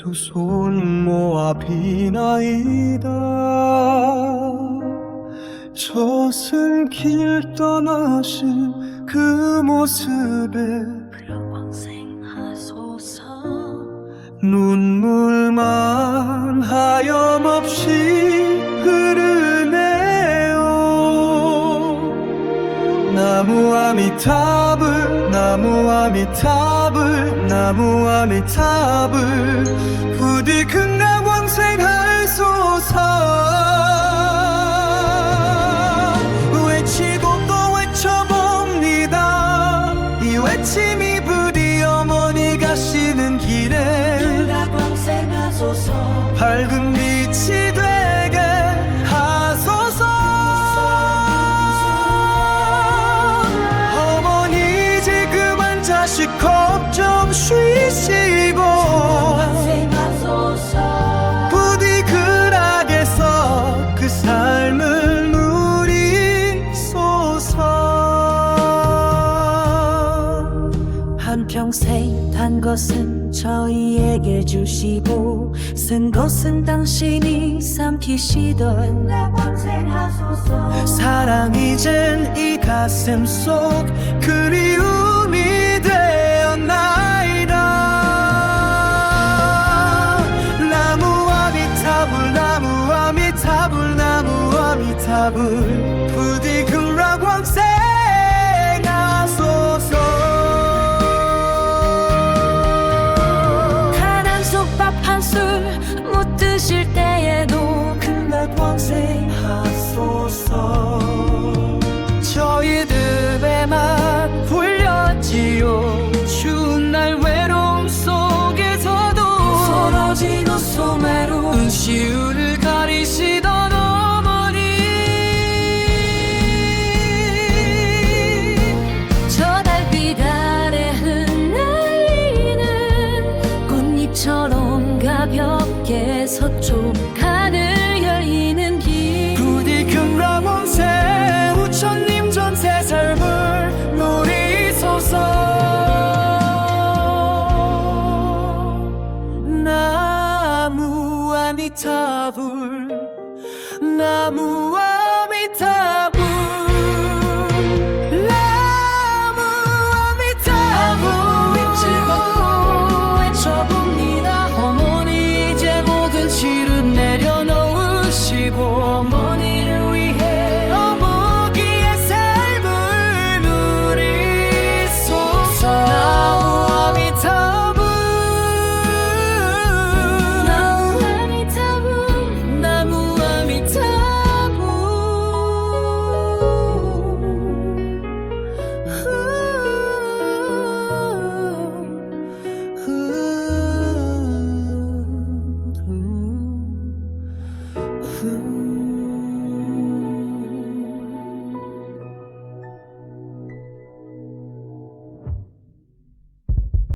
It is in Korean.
두 손 모아 비나이다. 저승 길 떠나신 그 모습에 평생하소서 눈물만 하염없이 나무 아미타불 나무 아미타불 나무 아미타불 부디 극락왕생하소서 외치고 또 외쳐봅니다. 이 외침이 부디 어머니 가시는 길에 평생하소서. 밝은 빛이 되 자식 걱정 쉬시고 부디 극락에서 그 삶을 누리소서. 한평생 단 것은 저희에게 주시고 쓴 것은 당신이 삼키시던 사랑 이젠 이 가슴 속 그리움 답을 부디 namua